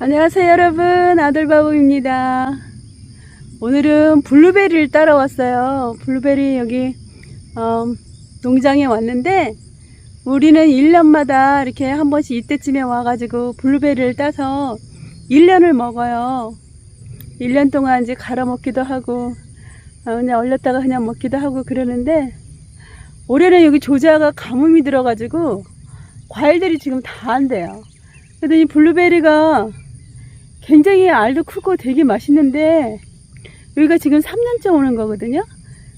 안녕하세요 여러분. 아들바보입니다. 오늘은 블루베리를 따러 왔어요. 블루베리 여기 어, 농장에 왔는데 우리는 1년마다 이렇게 한 번씩 이때쯤에 와가지고 블루베리를 따서 1년을 먹어요. 1년 동안 이제 갈아 먹기도 하고 어, 그냥 얼렸다가 그냥 먹기도 하고 그러는데 올해는 여기 조자가 가뭄이 들어가지고 과일들이 지금 다 안 돼요. 그랬더니 블루베리가 굉장히 알도 크고 되게 맛있는데 여기가 지금 3년째 오는 거거든요.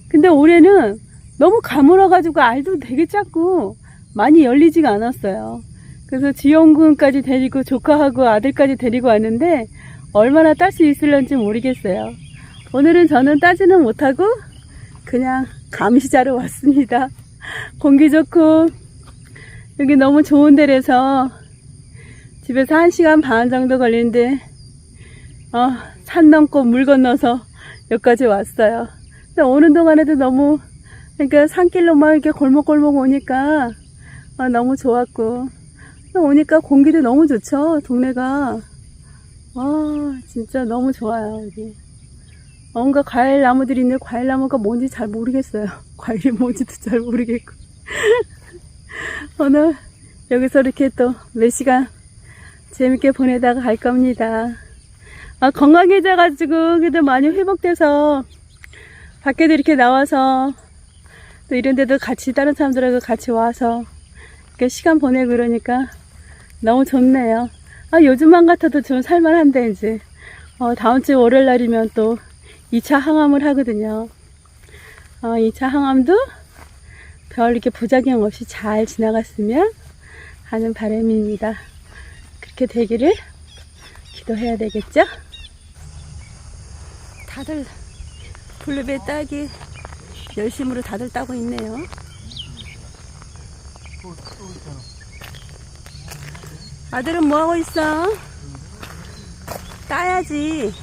근데 올해는 너무 가물어가지고 알도 되게 작고 많이 열리지가 않았어요. 그래서 지영군까지 데리고 조카하고 아들까지 데리고 왔는데 얼마나 딸 수 있을런지 모르겠어요. 오늘은 저는 따지는 못하고 그냥 감시자로 왔습니다. 공기 좋고 여기 너무 좋은 데라서 집에서 한 시간 반 정도 걸리는데 어, 산 넘고 물 건너서 여기까지 왔어요. 근데 오는 동안에도 너무 그러니까 산길로만 이렇게 골목골목 오니까 어, 너무 좋았고 또 오니까 공기도 너무 좋죠. 동네가 와 진짜 너무 좋아요 여기. 뭔가 과일 나무들이 있는데 과일 나무가 뭔지 잘 모르겠어요. 과일이 뭔지도 잘 모르겠고 오늘 여기서 이렇게 또 몇 시간 재밌게 보내다가 갈 겁니다. 아, 건강해져가지고, 그래도 많이 회복돼서, 밖에도 이렇게 나와서, 또 이런 데도 같이, 다른 사람들하고 같이 와서, 이렇게 시간 보내고 그러니까, 너무 좋네요. 아, 요즘만 같아도 좀 살만한데, 이제, 어, 다음 주 월요일 날이면 또, 2차 항암을 하거든요. 어, 2차 항암도 별 이렇게 부작용 없이 잘 지나갔으면 하는 바람입니다. 그렇게 되기를 기도해야 되겠죠? 다들 블루베 따기 열심으로 다들 따고 있네요. 아들은 뭐 하고 있어? 따야지.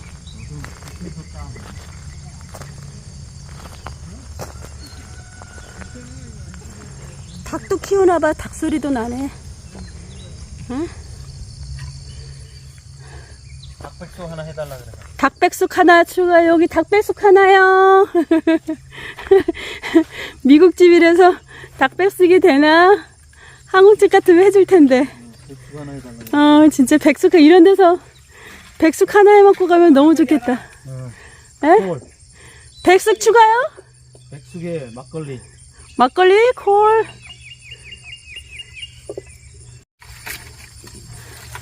닭도 키우나 봐. 닭 소리도 나네. 응? 닭백수 하나 해달라 그래. 닭백숙 하나 추가 여기 닭백숙 하나요. 미국 집이라서 닭백숙이 되나? 한국집 같으면 해줄 텐데. 백수 하나 해달라. 어 진짜 백숙 이런 데서 백숙 하나 해 먹고 가면 너무 좋겠다. 응. 에? 콜. 백숙 추가요? 백숙에 막걸리. 막걸리 콜.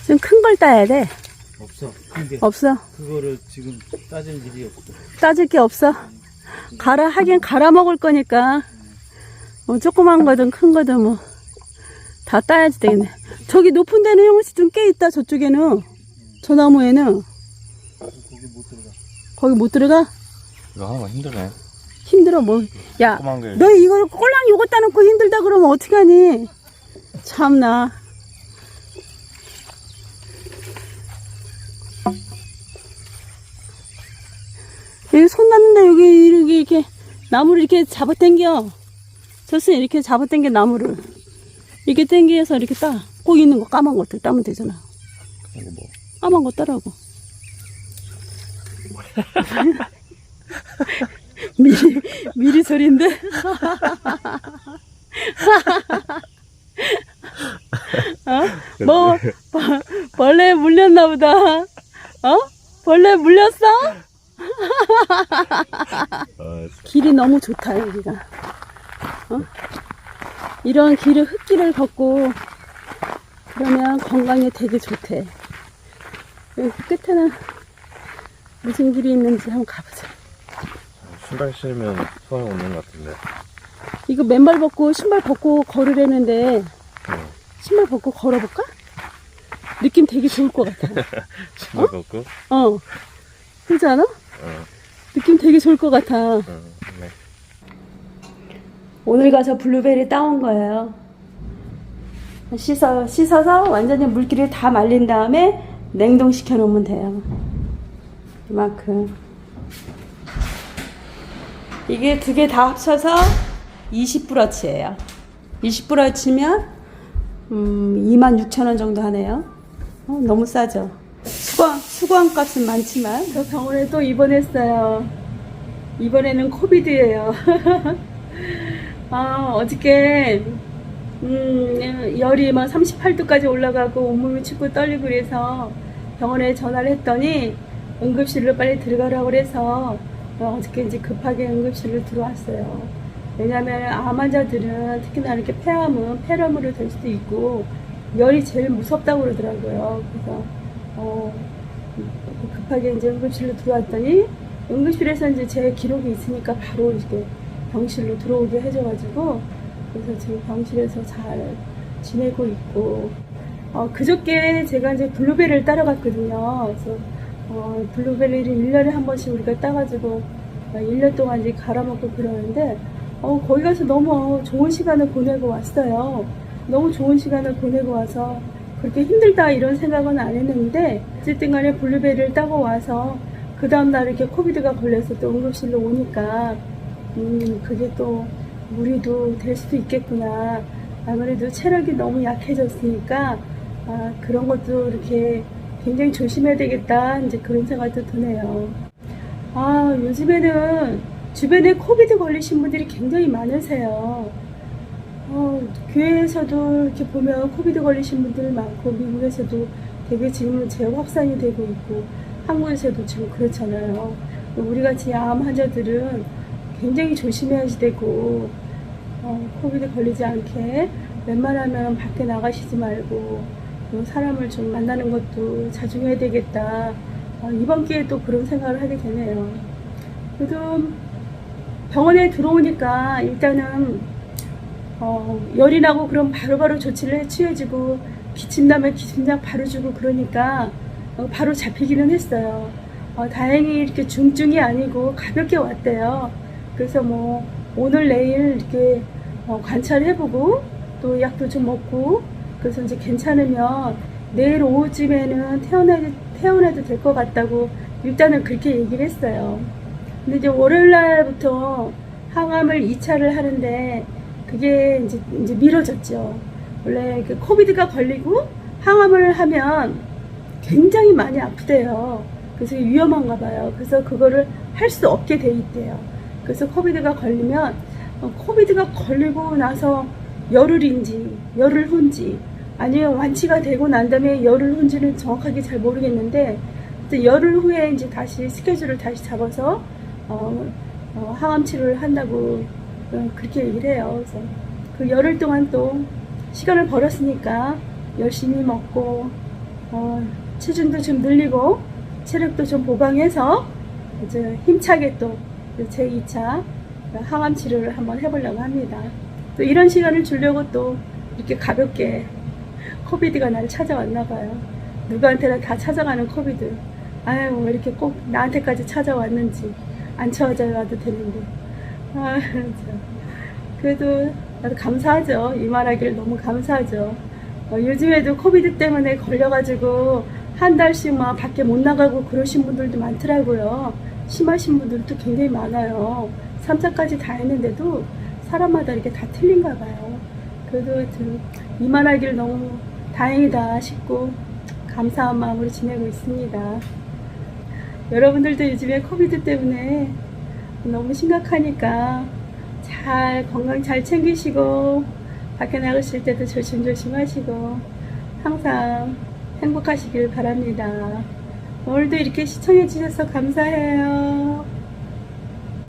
좀 큰 걸 따야 돼. 없어. 근데 없어. 그거를 지금 따질 일이 없어. 따질 게 없어. 갈아 하긴 갈아 먹을 거니까 뭐 조그만 거든 큰 거든 뭐 다 따야지 되겠네. 저기 높은 데는 형씨 좀꽤 있다 저쪽에는 저 나무에는 거기 못 들어가. 거기 못 들어가 이거 하는 거 힘드네. 힘들어 뭐. 야, 조그만 게. 너 이거 꼴랑 요거 따놓고 힘들다 그러면 어떡하니? 참나. 났는데 여기 이렇게 이렇게 나무를 이렇게 잡아당겨. 저스 이렇게 잡아당겨 나무를 이렇게 당겨서 이렇게 따. 꼭 있는 거 까만 것들 따면 되잖아. 이거 뭐. 까만 거 따라고. 미리 미리 소리인데. 어? 뭐 벌- 벌레 물렸나 보다. 어? 벌레 물렸어? 아, 길이 너무 좋다 여기가. 어? 이런 길을 흙길을 걷고 그러면 건강에 되게 좋대. 여기 끝에는 무슨 길이 있는지 한번 가보자. 신발 신으면 소용 없는 것 같은데. 이거 맨발 벗고 신발 벗고 걸으려는데 어. 신발 벗고 걸어볼까? 느낌 되게 좋을 것 같아. 신발 벗고. 어. 그렇지 않아? 어. 느낌 되게 좋을 것 같아. 어. 네. 오늘 가서 블루베리 따온 거예요. 씻어, 씻어서 완전히 물기를 다 말린 다음에 냉동시켜 놓으면 돼요. 이만큼. 이게 두 개 다 합쳐서 20브러치예요. 20브러치면 음, 26,000원 정도 하네요. 어, 너무 싸죠? 수강, 수강 값은 많지만 저 병원에 또 입원했어요. 이번에는 코비드예요. 아, 어저께 음, 열이 막 38도까지 올라가고 온몸이 춥고 떨리고 그래서 병원에 전화를 했더니 응급실로 빨리 들어가라고 그래서 어, 어저께 이제 급하게 응급실로 들어왔어요. 왜냐하면 암 환자들은 특히나 이렇게 폐암은 폐렴으로 될 수도 있고 열이 제일 무섭다고 그러더라고요. 그래서 어, 급하게 이제 응급실로 들어왔더니 응급실에서 이제 제 기록이 있으니까 바로 이렇게 병실로 들어오게 해줘가지고 그래서 지금 병실에서 잘 지내고 있고 어, 그저께 제가 이제 블루베리를 따라갔거든요. 그래서 어, 블루베리를 1년에 한 번씩 우리가 따가지고 어, 1년 동안 이제 갈아먹고 그러는데 어, 거기 가서 너무 좋은 시간을 보내고 왔어요. 너무 좋은 시간을 보내고 와서 그렇게 힘들다 이런 생각은 안 했는데 어쨌든 간에 블루베리를 따고 와서 그 다음날 이렇게 코비드가 걸려서 또 응급실로 오니까 음 그게 또 무리도 될 수도 있겠구나. 아무래도 체력이 너무 약해졌으니까 아 그런 것도 이렇게 굉장히 조심해야 되겠다. 이제 그런 생각도 드네요. 아 요즘에는 주변에 코비드 걸리신 분들이 굉장히 많으세요 어, 교회에서도 이렇게 보면 코비드 걸리신 분들 많고 미국에서도 되게 지금은 재확산이 되고 있고 한국에서도 지금 그렇잖아요. 우리 같이 암 환자들은 굉장히 조심해야 되고 어, 코비드 걸리지 않게 웬만하면 밖에 나가시지 말고 또 사람을 좀 만나는 것도 자중해야 되겠다. 어, 이번 기회에 또 그런 생각을 하게 되네요. 그래도 병원에 들어오니까 일단은 어, 열이 나고 그럼 바로바로 조치를 해 취해주고 기침 나면 기침약 바로 주고 그러니까 어, 바로 잡히기는 했어요. 어, 다행히 이렇게 중증이 아니고 가볍게 왔대요. 그래서 뭐 오늘 내일 이렇게 어, 관찰해보고 또 약도 좀 먹고 그래서 이제 괜찮으면 내일 오후쯤에는 퇴원해도, 퇴원해도 될 것 같다고 일단은 그렇게 얘기를 했어요. 근데 이제 월요일 날부터 항암을 2차를 하는데 그게 이제, 이제 미뤄졌죠. 원래 그 코비드가 걸리고 항암을 하면 굉장히 많이 아프대요. 그래서 위험한가 봐요. 그래서 그거를 할 수 없게 돼 있대요. 그래서 코비드가 걸리면 어, 코비드가 걸리고 나서 열흘인지 열흘 후인지 아니면 완치가 되고 난 다음에 열흘 후인지는 정확하게 잘 모르겠는데 열흘 후에 이제 다시 스케줄을 다시 잡아서 어, 어, 항암 치료를 한다고 어, 그렇게 얘기를 해요. 그래서 그 열흘 동안 또 시간을 벌었으니까 열심히 먹고 어, 체중도 좀 늘리고 체력도 좀 보강해서 이제 힘차게 또 제 2차 항암 치료를 한번 해보려고 합니다. 또 이런 시간을 주려고 또 이렇게 가볍게 코비드가 나를 찾아왔나 봐요. 누구한테나 다 찾아가는 코비드. 아유 왜 이렇게 꼭 나한테까지 찾아왔는지 안 찾아와도 되는데. 아, 참. 그래도 나도 감사하죠. 이 말하기를 너무 감사하죠. 어, 요즘에도 코비드 때문에 걸려가지고 한 달씩 막 밖에 못 나가고 그러신 분들도 많더라고요. 심하신 분들도 굉장히 많아요. 3차까지 다 했는데도 사람마다 이렇게 다 틀린가 봐요. 그래도 하여튼 이 말하기를 너무 다행이다 싶고 감사한 마음으로 지내고 있습니다. 여러분들도 요즘에 코비드 때문에 너무 심각하니까 잘 건강 잘 챙기시고 밖에 나가실 때도 조심조심 하시고 항상 행복하시길 바랍니다. 오늘도 이렇게 시청해 주셔서 감사해요.